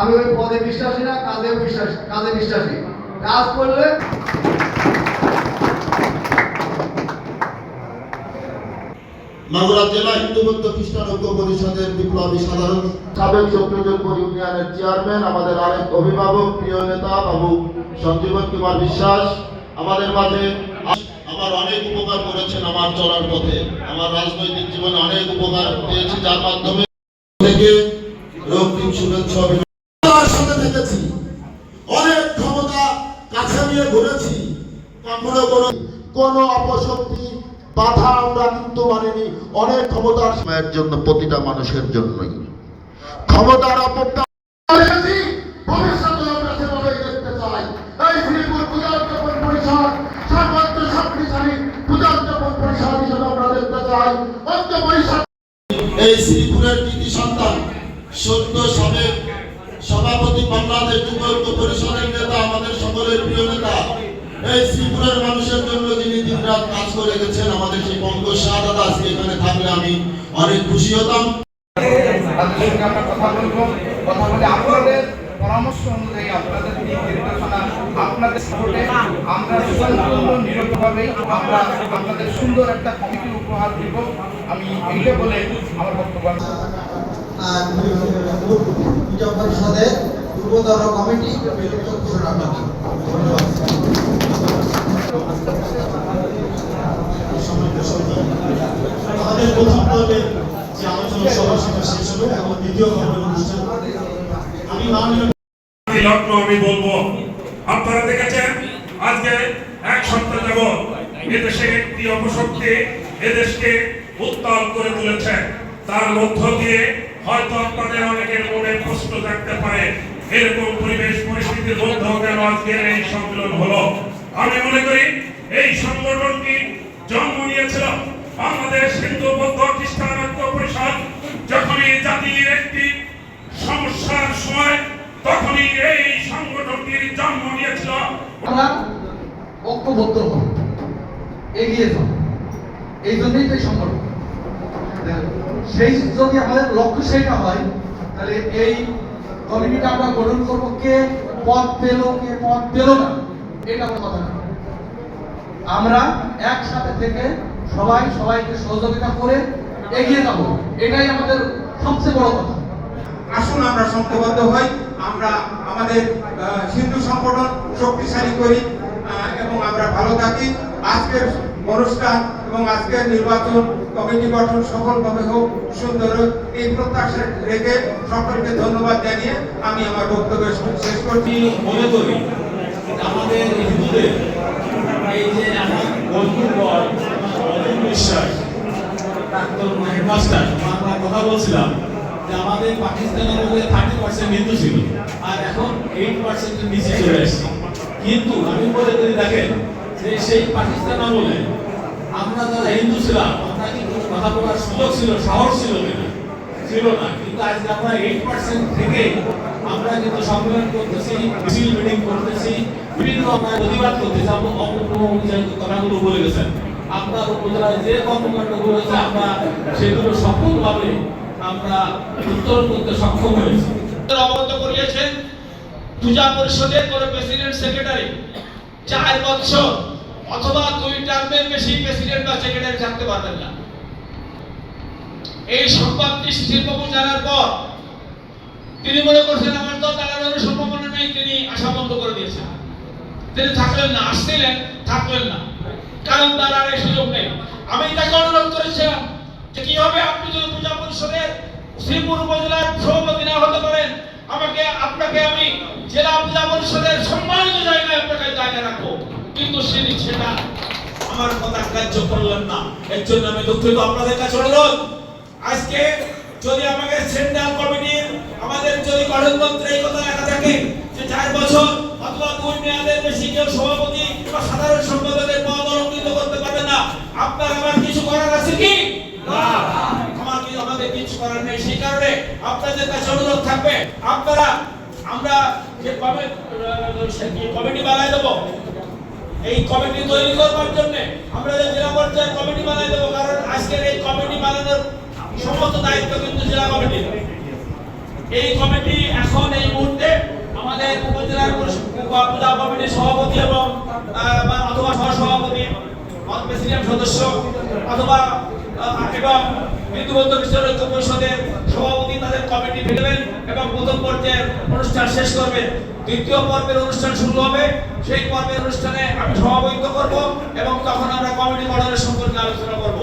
আমি ওই পদে বিশ্বাসী না কাজে বিশ্বাস, কাজে বিশ্বাসী। কাজ করলে মাগুরা জেলা হিন্দু বৌদ্ধ খ্রিস্টান ঐক্য পরিষদের বিপ্লবী সাধারণ সাবেক চক্রজনপুর ইউনিয়নের চেয়ারম্যান, আমাদের আরেক অভিভাবক, প্রিয় নেতা বাবু সঞ্জীবন কুমার বিশ্বাস, আমাদের মাঝে আমার অনেক উপকার করেছেন আমার চলার পথে। আমার রাজনৈতিক জীবনে অনেক উপকার পেয়েছি, যার মাধ্যমে থেকে রক্তিম শুভেচ্ছা সাথে অনেক ক্ষমতা কাছে নিয়ে ঘুরেছি কোনো অপশক্তি, বাধা আমরা কিন্তু মানিনি, অনেক ক্ষমতার সময়ের জন্য প্রতিটা মানুষের জন্যই। ক্ষমতার অপব্যবহার করেছি, ভবিষ্যতে আমরা সেভাবেই দেখতে চাই এই শ্রীপুর পূজার্চপন পরিষদ সর্বোচ্চ শক্তিশালী পূজার্চপন পরিষদ হিসেবে আমরা দেখতে চাই ঐক্য পরিষদ এই শ্রীপুরের কৃতি সন্তান, সদ্য সাবেক সভাপতি বাংলাদেশ যুব ঐক্য পরিষদের নেতা, আমাদের সকলের প্রিয় নেতা, এই শ্রীপুরের মানুষের জন্য যিনি দিন কাজ করে গেছেন, আমাদের সেই পঙ্কজ দাদা আজকে এখানে থাকলে আমি অনেক খুশি হতাম। আপনাদের পরামর্শ অনুযায়ী আপনাদের আপনাদের আমরা সুন্দর একটা কমিটি উপহার দিব আমি এইটা বলে আমার বক্তব্য আমি পূজা পরিষদের পূর্বতর কমিটি ঘোষণা করি আমাদের প্রথম পর্বের যে আলোচনা সভা সেটা শেষ হলো এবং দ্বিতীয় পর্বের অনুষ্ঠান আমি মাননীয় আমি বলব আপনারা দেখেছেন আজকে এক সপ্তাহ যাব এদেশে একটি অপশক্তি এদেশকে উত্তাল করে তুলেছে তার মধ্য দিয়ে হয়তো আপনাদের অনেকের মনে প্রশ্ন থাকতে পারে, এরকম পরিবেশ পরিস্থিতির মধ্যেও কেন আজকের এই সম্মেলন হলো? আমি মনে করি এই সংগঠনটি জন্ম নিয়েছিল বাংলাদেশ হিন্দু বৌদ্ধ খ্রিস্টান ঐক্য পরিষদ। যখনই জাতির একটি সমস্যার সময়, তখনই এই সংগঠনটির জন্ম নিয়েছিল। ঐক্যবদ্ধ এগিয়ে যাব। এই জন্যই তো সংগঠন সেই যদি আমাদের লক্ষ্য সেটা হয়, তাহলে এই কমিটিটা আমরা গঠন করব কে? পদ পেল কে পদ পেল না। এটা কোনো কথা না। আমরা একসাথে থেকে সবাই সবাইকে সহযোগিতা করে এগিয়ে যাব। এটাই আমাদের সবচেয়ে বড় কথা। আসুন, আমরা সংঘবদ্ধ হই, আমরা আমাদের হিন্দু সংগঠন শক্তিশালী করি এবং আমরা ভালো থাকি। আজকের অনুষ্ঠান এবং আজকের নির্বাচন কমিটি গঠন সফলভাবে হোক, সুন্দর হোক, এই প্রত্যাশা রেখে সকলকে ধন্যবাদ জানিয়ে আমি আমার বক্তব্য শেষ করছি। মনে করি আমাদের হিন্দুদের এই যে আমার বল বিশ্বাস হেডমাস্টার আমরা কথা বলছিলাম যে আমাদের পাকিস্তানের মধ্যে থার্টি পার্সেন্ট হিন্দু ছিল আর এখন এইট পার্সেন্টের নিচে চলে এসেছে। কিন্তু আমি মনে করি দেখেন যে সেই পাকিস্তান আমলে আমরা যারা হিন্দু ছিলাম, আমরা কিন্তু কথা বলার সুযোগ ছিল, সাহস ছিল কিনা? ছিল না। কিন্তু আজকে আমরা এইট পার্সেন্ট থেকে আমরা কিন্তু সম্মেলন করতেছি, মিছিল মিটিং করতেছি, বিভিন্ন আমরা প্রতিবাদ করতেছি। আমরা অপূর্ণমন্ত্রী কথাগুলো বলে গেছেন। আপনার উপজেলায় যে কর্মকাণ্ডগুলো হয়েছে, আমরা সেগুলো সফলভাবে আমরা উত্তরণ করতে সক্ষম হয়েছি। অবগত করিয়েছেন পূজা পরিষদের কোন প্রেসিডেন্ট সেক্রেটারি চার বছর অথবা দুই টার্মের প্রেসিডেন্ট বা সেক্রেটারি থাকতে পারবেন না। এই সংবাদটি শিশিরবাবু জানার পর তিনি মনে করছেন, আমার তো দাঁড়ানোর সম্ভাবনা নেই। তিনি আশা বন্ধ করে দিয়েছেন। তিনি থাকলেন না, আসছিলেন, থাকলেন না। কারণ তার আর এই সুযোগ নেই। আমি তাকে অনুরোধ করেছিলাম যে, কি হবে? আপনি যদি পূজা পরিষদের শ্রীপুর উপজেলার সভাপতি না হতে পারেন, আমাকে, আপনাকে আমি জেলা পূজা পরিষদের সম্মানিত জায়গায় আপনাকে জায়গা রাখব। কিন্তু তিনি সেটা আমার কথা গ্রাহ্য করলেন না। এর জন্য আমি দুঃখিত। আপনাদের কাছে অনুরোধ, আজকে যদি আমাদের সেন্ট্রাল কমিটির, আমাদের যদি গঠনতন্ত্রে এই কথা লেখা থাকে যে চার বছর অথবা দুই মেয়াদের বেশি কেউ সভাপতি বা সাধারণ সম্পাদকের পদ অলঙ্কৃত করতে পারবে না, আপনার আমার কিছু করার আছে কি? আমার কি আমাদের কিছু করার নেই? সেই কারণে আপনাদের কাছে অনুরোধ থাকবে, আপনারা, আমরা যে কমিটি বানাই দেবো? এই কমিটি তৈরি করবার জন্য আমরা যে জেলা পর্যায়ে কমিটি বানাই দেবো, কারণ আজকের এই কমিটি বানাই চালানোর সমস্ত দায়িত্ব কিন্তু জেলা কমিটির। এই কমিটি এখন এই মুহূর্তে আমাদের উপজেলার পূজা কমিটির সভাপতি এবং অথবা সহসভাপতি প্রেসিডেন্ট সদস্য, অথবা এবং বিন্দুবদ্ধ বিষয় ঐক্য পরিষদের কমিটি ফেলবেন এবং প্রথম পর্যায়ের অনুষ্ঠান শেষ করবে। দ্বিতীয় পর্বের অনুষ্ঠান শুরু হবে। সেই পর্বের অনুষ্ঠানে আমি সভাপতিত্ব করব এবং তখন আমরা কমিটি গঠনের সম্পর্কে আলোচনা করব।